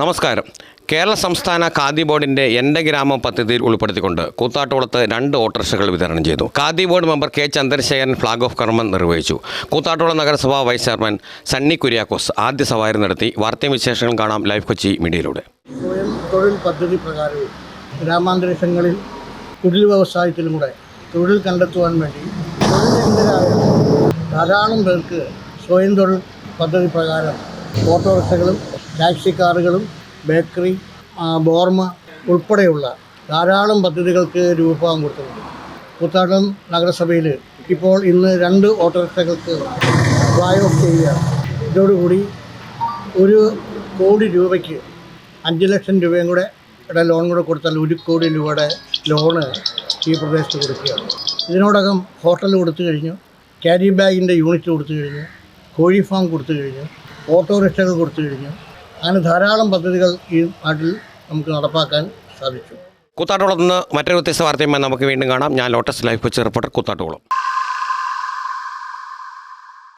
നമസ്കാരം. കേരള സംസ്ഥാന ഖാദി ബോർഡിന്റെ എന്റെ ഗ്രാമം പദ്ധതിയിൽ ഉൾപ്പെടുത്തിക്കൊണ്ട് കൂത്താട്ടുകുളത്ത് രണ്ട് ഓട്ടോറിക്ഷകൾ വിതരണം ചെയ്തു. Khadi board member K Chandrasekharan flag off കർമ്മം നിർവഹിച്ചു. കൂത്താട്ടുകുളം നഗരസഭാ വൈസ് ചെയർമാൻ സണ്ണി കുര്യാക്കോസ് ആദ്യ സവാരി നടത്തി. വാർത്തയും വിശേഷങ്ങളും കാണാം ലൈവ് കൊച്ചി മീഡിയയിലൂടെ. തൊഴിൽ പദ്ധതി പ്രകാരവും ഗ്രാമാന്തരീക്ഷങ്ങളിൽ കുടിൽ വ്യവസായത്തിലൂടെ തൊഴിൽ കണ്ടെത്തുവാൻ വേണ്ടി ധാരാളം പേർക്ക് സ്വയം തൊഴിൽ പദ്ധതി പ്രകാരം ഓട്ടോറിക്ഷകളും ടാക്സി കാറുകളും ബേക്കറി ബോർമ ഉൾപ്പെടെയുള്ള ധാരാളം പദ്ധതികൾക്ക് രൂപം കൊടുത്തിട്ടുണ്ട്. കൂത്താട്ടം നഗരസഭയിൽ ഇപ്പോൾ ഇന്ന് രണ്ട് ഓട്ടോറിക്ഷകൾക്ക് ഫ്ലൈ ഓഫ് ചെയ്യുകയാണ് ഇതോടുകൂടി ഒരു കോടി രൂപയ്ക്ക് അഞ്ച് ലക്ഷം രൂപയും കൂടെ ഇവിടെ ലോൺ കൂടെ കൊടുത്താൽ ഒരു കോടി രൂപയുടെ ലോണ് ഈ പ്രദേശത്ത് കൊടുക്കുകയാണ്. ഇതിനോടകം ഹോട്ടൽ കൊടുത്തു കഴിഞ്ഞു ക്യാരി ബാഗിന്റെ യൂണിറ്റ് കൊടുത്തു കഴിഞ്ഞു കോഴി ഫാം കൊടുത്തു കഴിഞ്ഞു. ഓട്ടോറിക്ഷകൾ കൊടുത്തു കഴിഞ്ഞു അങ്ങനെ ധാരാളം പദ്ധതികൾ ഈ നാട്ടിൽ നമുക്ക് നടപ്പാക്കാൻ സാധിച്ചു. കൂത്താട്ടുകുളത്ത് നിന്ന് മറ്റൊരു വ്യത്യസ്ത വാർത്തയുമായി നമുക്ക് വീണ്ടും കാണാം. ഞാൻ Lotus Life Kochi reporter Koothattukulam